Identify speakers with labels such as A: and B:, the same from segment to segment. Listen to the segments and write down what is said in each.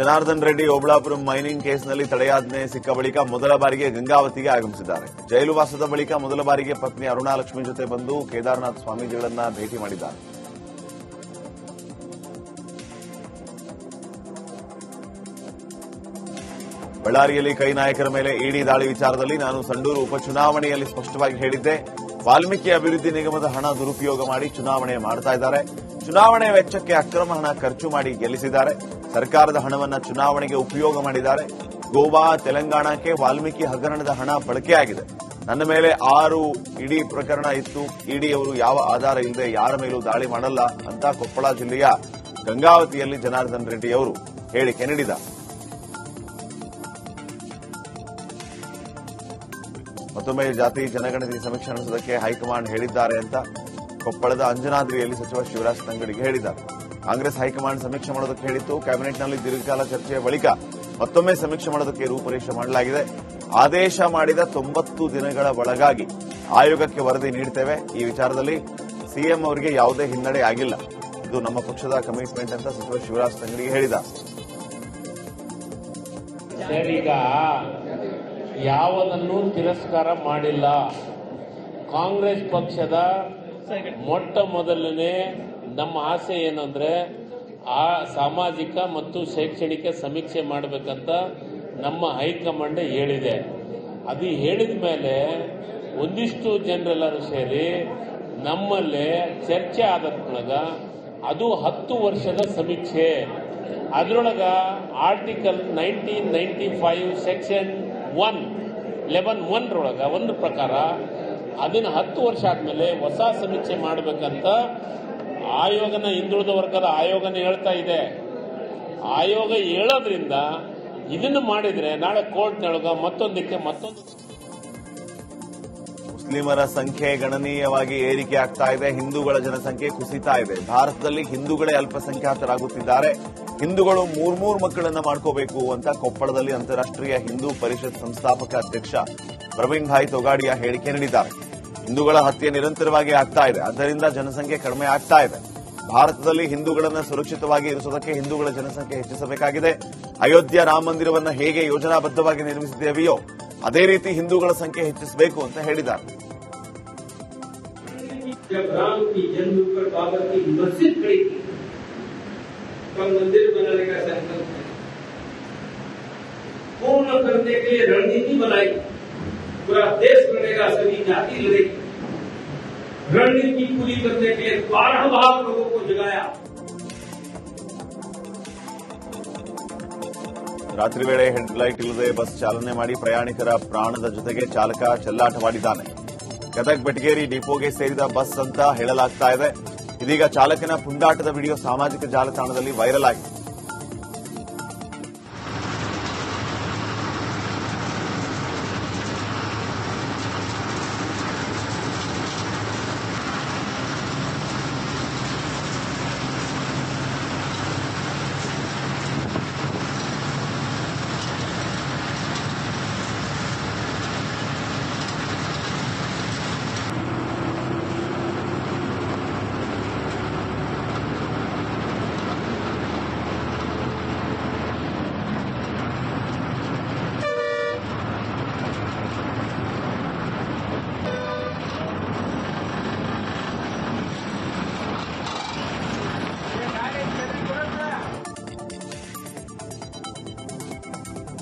A: Janardhan Reddy Obulapuram mining ಕೇಸ್ನಲ್ಲಿ ತಡೆಯಾಜ್ಞೆ ಸಿಕ್ಕ ಬಳಿಕ ಮೊದಲ ಬಾರಿಗೆ ಗಂಗಾವತಿಗೆ ಆಗಮಿಸಿದ್ದಾರೆ. ಜೈಲುವಾಸದ ಬಳಿಕ ಮೊದಲ ಬಾರಿಗೆ ಪತ್ನಿ ಅರುಣಾಲಕ್ಷ್ಮಿ ಜೊತೆ ಬಂದು ಕೇದಾರನಾಥ್ ಸ್ವಾಮೀಜಿಗಳನ್ನ ಭೇಟಿ ಮಾಡಿದ್ದಾರೆ. ಬಳ್ಳಾರಿಯಲ್ಲಿ ಕೈ ನಾಯಕರ ಮೇಲೆ ಇಡಿ ದಾಳಿ ವಿಚಾರದಲ್ಲಿ ನಾನು ಸಂಡೂರು ಉಪಚುನಾವಣೆಯಲ್ಲಿ ಸ್ಪಷ್ಟವಾಗಿ ಹೇಳಿದ್ದೆ. ವಾಲ್ಮೀಕಿ ಅಭಿವೃದ್ಧಿ ನಿಗಮದ ಹಣ ದುರುಪಯೋಗ ಮಾಡಿ ಚುನಾವಣೆ ಮಾಡ್ತಾ ಇದ್ದಾರೆ. ಚುನಾವಣೆ ವೆಚ್ಚಕ್ಕೆ ಅಕ್ರಮ ಹಣ ಖರ್ಚು ಮಾಡಿ ಗೆಲ್ಲಿಸಿದ್ದಾರೆ. ಸರ್ಕಾರದ ಹಣವನ್ನ ಚುನಾವಣೆಗೆ ಉಪಯೋಗ ಮಾಡಿದ್ದಾರೆ. ಗೋವಾ, ತೆಲಂಗಾಣಕ್ಕೆ ವಾಲ್ಮೀಕಿ ಹಗರಣದ ಹಣ ಬಳಕೆಯಾಗಿದೆ. ನನ್ನ ಮೇಲೆ ಆರು ಇಡಿ ಪ್ರಕರಣ ಇತ್ತು. ಇಡಿ ಅವರು ಯಾವ ಆಧಾರ ಇಲ್ಲದೆ ಯಾರ ಮೇಲೂ ದಾಳಿ ಮಾಡಲ್ಲ ಅಂತ ಕೊಪ್ಪಳ ಜಿಲ್ಲೆಯ ಗಂಗಾವತಿಯಲ್ಲಿ ಜನಾರ್ದನ್ ರೆಡ್ಡಿ ಅವರು ಹೇಳಿಕೆ ನೀಡಿದ. ಮತ್ತೊಮ್ಮೆ ಜಾತಿ ಜನಗಣತಿ ಸಮೀಕ್ಷೆ ನಡೆಸುವುದಕ್ಕೆ ಹೈಕಮಾಂಡ್ ಹೇಳಿದ್ದಾರೆ ಅಂತ ಕೊಪ್ಪಳದ ಅಂಜನಾದ್ರಿಯಲ್ಲಿ ಸಚಿವ ಶಿವರಾಜ್ ತಂಗಡಿಗೆ ಹೇಳಿದ್ದಾರೆ. ಕಾಂಗ್ರೆಸ್ ಹೈಕಮಾಂಡ್ ಸಮೀಕ್ಷೆ ಮಾಡೋದಕ್ಕೆ ಹೇಳಿತ್ತು. ಕ್ಯಾಬಿನೆಟ್ನಲ್ಲಿ ದೀರ್ಘಕಾಲ ಚರ್ಚೆಯ ಬಳಿಕ ಮತ್ತೊಮ್ಮೆ ಸಮೀಕ್ಷೆ ಮಾಡೋದಕ್ಕೆ ರೂಪುರೇಷೆ ಮಾಡಲಾಗಿದೆ. ಆದೇಶ ಮಾಡಿದ ತೊಂಬತ್ತು ದಿನಗಳ ಒಳಗಾಗಿ ಆಯೋಗಕ್ಕೆ ವರದಿ ನೀಡುತ್ತೇವೆ ಈ ವಿಚಾರದಲ್ಲಿ ಸಿಎಂ ಅವರಿಗೆ ಯಾವುದೇ ಹಿನ್ನಡೆ ಆಗಿಲ್ಲ. ಇದು ನಮ್ಮ ಪಕ್ಷದ ಕಮಿಟ್ಮೆಂಟ್ ಅಂತ ಸಚಿವ ಶಿವರಾಜ್
B: ತಂಗಡಿ ಹೇಳಿದ. ಯಾವುದನ್ನು ತಿರಸ್ಕಾರ ಮಾಡಿಲ್ಲ. ಕಾಂಗ್ರೆಸ್ ಪಕ್ಷದ ಮೊಟ್ಟ ಮೊದಲನೇ ನಮ್ಮ ಆಸೆ ಏನಂದ್ರೆ ಆ ಸಾಮಾಜಿಕ ಮತ್ತು ಶೈಕ್ಷಣಿಕ ಸಮೀಕ್ಷೆ ಮಾಡಬೇಕಂತ ನಮ್ಮ ಹೈಕಮಾಂಡ್ ಹೇಳಿದೆ. ಅದು ಹೇಳಿದ ಮೇಲೆ ಒಂದಿಷ್ಟು ಜನರೆಲ್ಲರೂ ಸೇರಿ ನಮ್ಮಲ್ಲೇ ಚರ್ಚೆ ಆದದ್ರೊಳಗ ಅದು ಹತ್ತು ವರ್ಷದ ಸಮೀಕ್ಷೆ. ಅದರೊಳಗ article nineteen ninety five section one eleven ಒನ್ರೊಳಗ ಒಂದು ಪ್ರಕಾರ ಅದನ್ನ ಹತ್ತು ವರ್ಷ ಆದ್ಮೇಲೆ ಹೊಸ ಸಮೀಕ್ಷೆ ಮಾಡಬೇಕಂತ ಆಯೋಗನ ಹಿಂದುಳಿದ ವರ್ಗದ ಆಯೋಗನ ಹೇಳ್ತಾ ಇದೆ. ಆಯೋಗ ಹೇಳೋದ್ರಿಂದ ಇದನ್ನು ಮಾಡಿದ್ರೆ ನಾಳೆ ಕೋರ್ಟ್ನೊಳಗ ಮತ್ತೊಂದಕ್ಕೆ ಮತ್ತೊಂದು
A: ಮುಸ್ಲಿಮರ ಸಂಖ್ಯೆ ಗಣನೀಯವಾಗಿ ಏರಿಕೆ ಆಗ್ತಾ ಇದೆ. ಹಿಂದೂಗಳ ಜನಸಂಖ್ಯೆ ಕುಸಿತಾ ಇದೆ. ಭಾರತದಲ್ಲಿ ಹಿಂದೂಗಳೇ ಅಲ್ಪಸಂಖ್ಯಾತರಾಗುತ್ತಿದ್ದಾರೆ. ಹಿಂದೂಗಳು ಮೂರ್ಮೂರು ಮಕ್ಕಳನ್ನ ಮಾಡ್ಕೋಬೇಕು ಅಂತ ಕೊಪ್ಪಳದಲ್ಲಿ ಅಂತಾರಾಷ್ಟ್ರೀಯ ಹಿಂದೂ ಪರಿಷತ್ ಸಂಸ್ಥಾಪಕ ಅಧ್ಯಕ್ಷ ಪ್ರವೀಣ್ ಭಾಯ್ ತೊಗಾಡಿಯಾ ಹೇಳಿಕೆ ನೀಡಿದ್ದಾರೆ. ಹಿಂದೂಗಳ ಹತ್ಯೆ ನಿರಂತರವಾಗಿ ಆಗ್ತಾ ಇದೆ ಆದ್ದರಿಂದ ಜನಸಂಖ್ಯೆ ಕಡಿಮೆ ಆಗ್ತಾ ಇದೆ ಭಾರತದಲ್ಲಿ ಹಿಂದೂಗಳನ್ನ ಸುರಕ್ಷಿತವಾಗಿ ಇರಿಸುವುದಕ್ಕೆ ಹಿಂದೂಗಳ ಜನಸಂಖ್ಯೆ ಹೆಚ್ಚಿಸಬೇಕಾಗಿದೆ ಅಯೋಧ್ಯ ರಾಮ ಮಂದಿರವನ್ನ ಹೇಗೆ ಯೋಜನಾಬದ್ಧವಾಗಿ ನಿರ್ಮಿಸಿದ್ದೇವೆಯೋ ಅದೇ ರೀತಿ ಹಿಂದೂಗಳ ಸಂಖ್ಯೆ ಹೆಚ್ಚಿಸಬೇಕು ಅಂತ ಹೇಳಿದ್ದಾರೆ
C: जब राम की जन्म पर बाबर की मस्जिद खड़ी थी तब मंदिर बनाने का संकल्प है पूर्ण करने के लिए रणनीति बनाई पूरा देश लड़ेगा सभी जाति लड़ेगी रणनीति पूरी करने के लिए बारह भाग लोगों को जगाया
A: ರಾತ್ರಿ ವೇಳೆ ಹೆಡ್ಲೈಟ್ ಇಲ್ಲದೆ ಬಸ್ ಚಾಲನೆ ಮಾಡಿ ಪ್ರಯಾಣಿಕರ ಪ್ರಾಣದ ಜೊತೆಗೆ ಚಾಲಕ ಚೆಲ್ಲಾಟವಾಡಿದ್ದಾನೆ ಗದಗ್ ಬೆಟಗೇರಿ ಡಿಪೋಗೆ ಸೇರಿದ ಬಸ್ ಅಂತ ಹೇಳಲಾಗ್ತಾ ಇದೆ ಇದೀಗ ಚಾಲಕನ ಪುಂಡಾಟದ ವಿಡಿಯೋ ಸಾಮಾಜಿಕ ಜಾಲತಾಣದಲ್ಲಿ ವೈರಲ್ ಆಗಿದೆ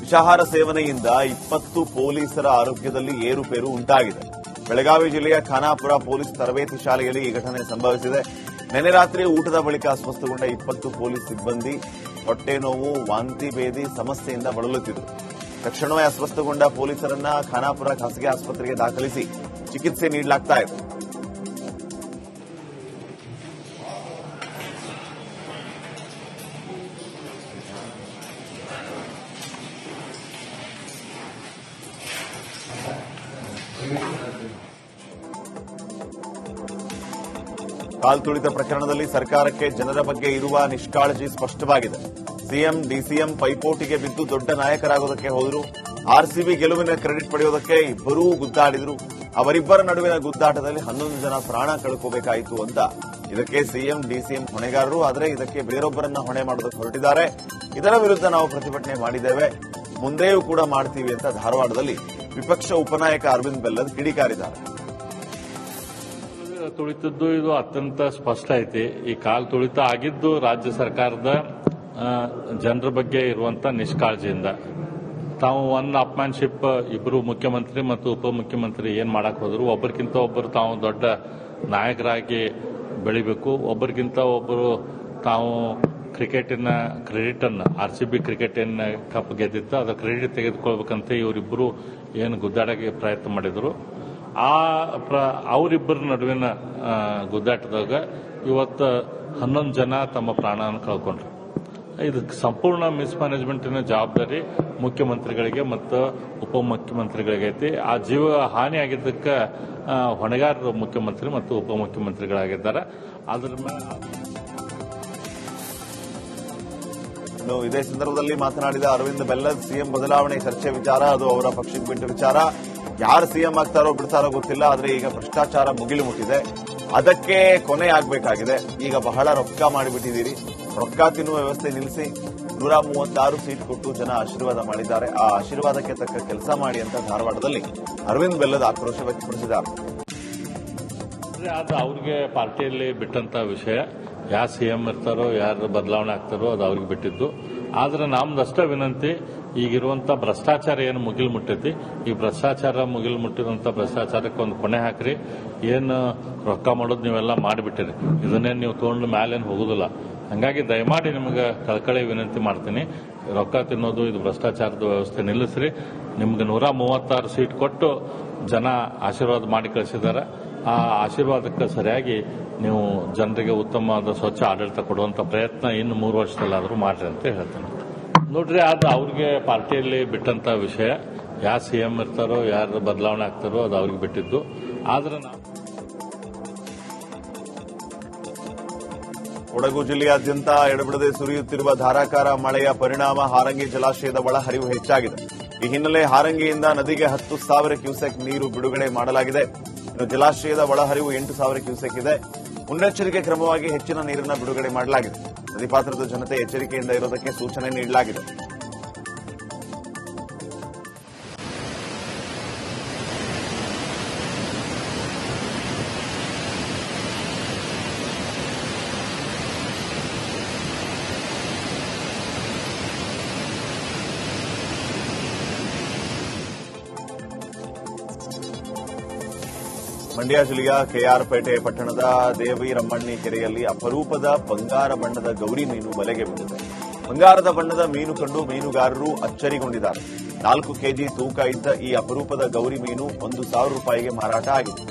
A: ವಿಷಾಹಾರ ಸೇವನೆಯಿಂದ ಇಪ್ಪತ್ತು ಪೊಲೀಸರ ಆರೋಗ್ಯದಲ್ಲಿ ಏರುಪೇರು ಉಂಟಾಗಿದೆ. ಬೆಳಗಾವಿ ಜಿಲ್ಲೆಯ ಖಾನಾಪುರ ಪೊಲೀಸ್ ತರಬೇತಿ ಶಾಲೆಯಲ್ಲಿ ಈ ಘಟನೆ ಸಂಭವಿಸಿದೆ. ನಿನ್ನೆ ರಾತ್ರಿ ಊಟದ ಬಳಿಕ ಅಸ್ವಸ್ಥಗೊಂಡ ಇಪ್ಪತ್ತು ಪೊಲೀಸ್ ಸಿಬ್ಬಂದಿ ಹೊಟ್ಟೆ ನೋವು ವಾಂತಿ ಭೇದಿ ಸಮಸ್ಯೆಯಿಂದ ಬಳಲುತ್ತಿದ್ದರು. ತಕ್ಷಣವೇ ಅಸ್ವಸ್ಥಗೊಂಡ ಪೊಲೀಸರನ್ನ ಖಾನಾಪುರ ಖಾಸಗಿ ಆಸ್ಪತ್ರೆಗೆ ದಾಖಲಿಸಿ ಚಿಕಿತ್ಸೆ ನೀಡಲಾಗ್ತಾ ಇದೆ. ಕಾಲ್ತುಳಿತ ಪ್ರಕರಣದಲ್ಲಿ ಸರ್ಕಾರಕ್ಕೆ ಜನರ ಬಗ್ಗೆ ಇರುವ ನಿಷ್ಕಾಳಜಿ ಸ್ಪಷ್ಟವಾಗಿದೆ. ಸಿಎಂ, ಡಿಸಿಎಂ ಪೈಪೋಟಿಗೆ ಬಿದ್ದು ದೊಡ್ಡ ನಾಯಕರಾಗೋದಕ್ಕೆ ಹೋದರು. ಆರ್ಸಿಬಿ ಗೆಲುವಿನ ಕ್ರೆಡಿಟ್ ಪಡೆಯೋದಕ್ಕೆ ಇಬ್ಬರೂ ಗುದ್ದಾಡಿದ್ರು. ಅವರಿಬ್ಬರ ನಡುವಿನ ಗುದ್ದಾಟದಲ್ಲಿ ಹನ್ನೊಂದು ಜನ ಪ್ರಾಣ ಕಳ್ಕೋಬೇಕಾಯಿತು ಅಂತ ಇದಕ್ಕೆ ಸಿಎಂ, ಡಿಸಿಎಂ ಹೊಣೆಗಾರರು, ಆದರೆ ಇದಕ್ಕೆ ಬೇರೊಬ್ಬರನ್ನ ಹೊಣೆ ಮಾಡೋದಕ್ಕೆ ಹೊರಟಿದ್ದಾರೆ. ಇದರ ವಿರುದ್ಧ ನಾವು ಪ್ರತಿಭಟನೆ ಮಾಡಿದ್ದೇವೆ. ಮುಂದೆಯೂ ಕೂಡ ಮಾಡ್ತೀವಿ ಅಂತ ಧಾರವಾಡದಲ್ಲಿ ವಿಪಕ್ಷ ಉಪನಾಯಕ ಅರವಿಂದ್ ಬೆಲ್ಲದ್ ಕಿಡಿಕಾರಿದ್ದಾರೆ.
D: ತುಳಿತದ್ದು ಇದು ಅತ್ಯಂತ ಸ್ಪಷ್ಟ ಐತಿ. ಈ ಕಾಲ್ ತುಳಿತ ಆಗಿದ್ದು ರಾಜ್ಯ ಸರ್ಕಾರದ ಜನರ ಬಗ್ಗೆ ಇರುವಂತ ನಿಷ್ಕಾಳಜಿಯಿಂದ. ತಾವು ಒನ್ ಅಪ್ಮ್ಯಾನ್ಶಿಪ್ ಇಬ್ಬರು ಮುಖ್ಯಮಂತ್ರಿ ಮತ್ತು ಉಪಮುಖ್ಯಮಂತ್ರಿ ಏನ್ ಮಾಡಕ್ ಹೋದ್ರು, ಒಬ್ಬರಿಗಿಂತ ಒಬ್ಬರು ತಾವು ದೊಡ್ಡ ನಾಯಕರಾಗಿ ಬೆಳಿಬೇಕು. ಒಬ್ಬರಿಗಿಂತ ಒಬ್ಬರು ತಾವು ಕ್ರಿಕೆಟಿನ ಕ್ರೆಡಿಟ್ ಅನ್ನು ಆರ್ ಸಿ ಬಿ ಕ್ರಿಕೆಟ್ ಏನ್ ಕಪ್ ಗೆದ್ದಿತ್ತು. ಅದರ ಕ್ರೆಡಿಟ್ ತೆಗೆದುಕೊಳ್ಬೇಕಂತ ಇವರಿಬ್ಬರು ಏನು ಗುದ್ದಾಡಕ್ಕೆ ಪ್ರಯತ್ನ ಮಾಡಿದರು. ಆ ಪ್ರ, ಅವರಿಬ್ಬರ ನಡುವಿನ ಗುದ್ದಾಟದಾಗ ಇವತ್ತು ಹನ್ನೊಂದು ಜನ ತಮ್ಮ ಪ್ರಾಣವನ್ನು ಕಳ್ಕೊಂಡ್ರು. ಇದು ಸಂಪೂರ್ಣ ಮಿಸ್ಮ್ಯಾನೇಜ್ಮೆಂಟಿನ ಜವಾಬ್ದಾರಿ ಮುಖ್ಯಮಂತ್ರಿಗಳಿಗೆ ಮತ್ತು ಉಪಮುಖ್ಯಮಂತ್ರಿಗಳಿಗೆ ಐತಿ ಆ ಜೀವ ಹಾನಿ ಆಗಿದ್ದಕ್ಕೆ ಹೊಣೆಗಾರರು ಮುಖ್ಯಮಂತ್ರಿ ಮತ್ತು ಉಪಮುಖ್ಯಮಂತ್ರಿಗಳಾಗಿದ್ದಾರೆ. ಅದ್ರ ಮೇಲೆ
A: ಇದೇ ಸಂದರ್ಭದಲ್ಲಿ ಮಾತನಾಡಿದ ಅರವಿಂದ್ ಬೆಲ್ಲದ್, ಸಿಎಂ ಬದಲಾವಣೆ ಚರ್ಚೆ ವಿಚಾರ, ಅದು ಅವರ ಪಕ್ಷಕ್ಕೆ ಬಿಟ್ಟು ವಿಚಾರ. ಯಾರು ಸಿಎಂ ಆಗ್ತಾರೋ ಬಿಡ್ತಾರೋ ಗೊತ್ತಿಲ್ಲ, ಆದ್ರೆ ಈಗ ಭ್ರಷ್ಟಾಚಾರ ಮುಗಿಲು ಮುಟ್ಟಿದೆ. ಅದಕ್ಕೆ ಕೊನೆ ಆಗಬೇಕಾಗಿದೆ. ಈಗ ಬಹಳ ರೊಕ್ಕ ಮಾಡಿಬಿಟ್ಟಿದ್ದೀರಿ. ರೊಕ್ಕ ತಿನ್ನುವ ವ್ಯವಸ್ಥೆ ನಿಲ್ಲಿಸಿ. ನೂರ ಮೂವತ್ತಾರು ಸೀಟ್ ಕೊಟ್ಟು ಜನ ಆಶೀರ್ವಾದ ಮಾಡಿದ್ದಾರೆ. ಆ ಆಶೀರ್ವಾದಕ್ಕೆ ತಕ್ಕ ಕೆಲಸ ಮಾಡಿ ಅಂತ ಧಾರವಾಡದಲ್ಲಿ ಅರವಿಂದ್ ಬೆಲ್ಲದ ಆಕ್ರೋಶ ವ್ಯಕ್ತಪಡಿಸಿದ್ದಾರೆ.
D: ಅವ್ರಿಗೆ ಪಾರ್ಟಿಯಲ್ಲಿ ಬಿಟ್ಟಂತ ವಿಷಯ. ಯಾರು ಸಿಎಂ ಇರ್ತಾರೋ, ಯಾರು ಬದಲಾವಣೆ ಆಗ್ತಾರೋ ಅದು ಅವ್ರಿಗೆ ಬಿಟ್ಟಿದ್ದು. ಆದ್ರೆ ಅಷ್ಟೇ ವಿನಂತಿ, ಈಗಿರುವಂತ ಭ್ರಷ್ಟಾಚಾರ ಏನು ಮುಗಿಲು ಮುಟ್ಟೈತಿ ಈ ಭ್ರಷ್ಟಾಚಾರ ಮುಗಿಲು ಮುಟ್ಟಿದಂಥ ಭ್ರಷ್ಟಾಚಾರಕ್ಕೆ ಒಂದು ಕೊನೆ ಹಾಕ್ರಿ. ಏನು ರೊಕ್ಕ ಮಾಡೋದು ನೀವೆಲ್ಲ ಮಾಡಿಬಿಟ್ಟಿರಿ. ಇದನ್ನೇನು ನೀವು ತೊಗೊಂಡು ಮ್ಯಾಲೇನು ಹೋಗೋದಿಲ್ಲ. ಹಂಗಾಗಿ ದಯಮಾಡಿ ನಿಮಗೆ ಕಳ್ಕಳಿ ವಿನಂತಿ ಮಾಡ್ತೀನಿ. ರೊಕ್ಕ ತಿನ್ನೋದು, ಇದು ಭ್ರಷ್ಟಾಚಾರದ ವ್ಯವಸ್ಥೆ ನಿಲ್ಲಿಸ್ರಿ. ನಿಮ್ಗೆ ನೂರ ಮೂವತ್ತಾರು ಸೀಟ್ ಕೊಟ್ಟು ಜನ ಆಶೀರ್ವಾದ ಮಾಡಿ ಕಳಿಸಿದ್ದಾರೆ ಆ ಆಶೀರ್ವಾದಕ್ಕೆ ಸರಿಯಾಗಿ ನೀವು ಜನರಿಗೆ ಉತ್ತಮವಾದ ಸ್ವಚ್ಛ ಆಡಳಿತ ಕೊಡುವಂತ ಪ್ರಯತ್ನ ಇನ್ನು ಮೂರು ವರ್ಷದಲ್ಲಾದರೂ ಮಾಡ್ರಿ ಅಂತ ಹೇಳ್ತೇನೆ. ನೋಡ್ರಿ, ಅದು ಅವ್ರಿಗೆ ಪಾರ್ಟಿಯಲ್ಲಿ ಬಿಟ್ಟಂತ ವಿಷಯ. ಯಾರು ಸಿಎಂ ಇರ್ತಾರೋ, ಯಾರು ಬದಲಾವಣೆ ಆಗ್ತಾರೋ ಅದು ಅವ್ರಿಗೆ ಬಿಟ್ಟಿದ್ದು. ಆದ್ರೆ ನಾವು
A: ಕೊಡಗು ಜಿಲ್ಲೆಯಾದ್ಯಂತ ಎಡಬಿಡದೆ ಸುರಿಯುತ್ತಿರುವ ಧಾರಾಕಾರ ಮಳೆಯ ಪರಿಣಾಮ ಹಾರಂಗಿ ಜಲಾಶಯದ ಒಳಹರಿವು ಹೆಚ್ಚಾಗಿದೆ. ಈ ಹಿನ್ನೆಲೆ ಹಾರಂಗಿಯಿಂದ ನದಿಗೆ ಹತ್ತು ಸಾವಿರ ಕ್ಯೂಸೆಕ್ ನೀರು ಬಿಡುಗಡೆ ಮಾಡಲಾಗಿದೆ. ಜಲಾಶಯದ ಒಳಹರಿವು ಎಂಟು ಸಾವಿರ ಕ್ಯೂಸೆಕ್ ಇದೆ. ಮುನ್ನೆಚ್ಚರಿಕೆ ಕ್ರಮವಾಗಿ ಹೆಚ್ಚಿನ ನೀರನ್ನು ಬಿಡುಗಡೆ ಮಾಡಲಾಗಿದೆ. ನದಿ ಪಾತ್ರದ ಜನತೆ ಎಚ್ಚರಿಕೆಯಿಂದ ಇರೋದಕ್ಕೆ ಸೂಚನೆ ನೀಡಲಾಗಿದೆ. ಮಂಡ್ಯ ಜಿಲ್ಲೆಯ ಕೆಆರ್ಪೇಟೆ ಪಟ್ಟಣದ ದೇವಿರಮ್ಮಣ್ಣಿ ಕೆರೆಯಲ್ಲಿ ಅಪರೂಪದ ಬಂಗಾರ ಬಣ್ಣದ ಗೌರಿ ಮೀನು ಬಲೆಗೆ ಬಿದ್ದಿದೆ. ಬಂಗಾರದ ಬಣ್ಣದ ಮೀನು ಕಂಡು ಮೀನುಗಾರರು ಅಚ್ಚರಿಗೊಂಡಿದ್ದಾರೆ. ನಾಲ್ಕು ಕೆಜಿ ತೂಕ ಇದ್ದ ಈ ಅಪರೂಪದ ಗೌರಿ ಮೀನು ಒಂದು ಸಾವಿರ ರೂಪಾಯಿಗೆ ಮಾರಾಟ ಆಗಿದೆ.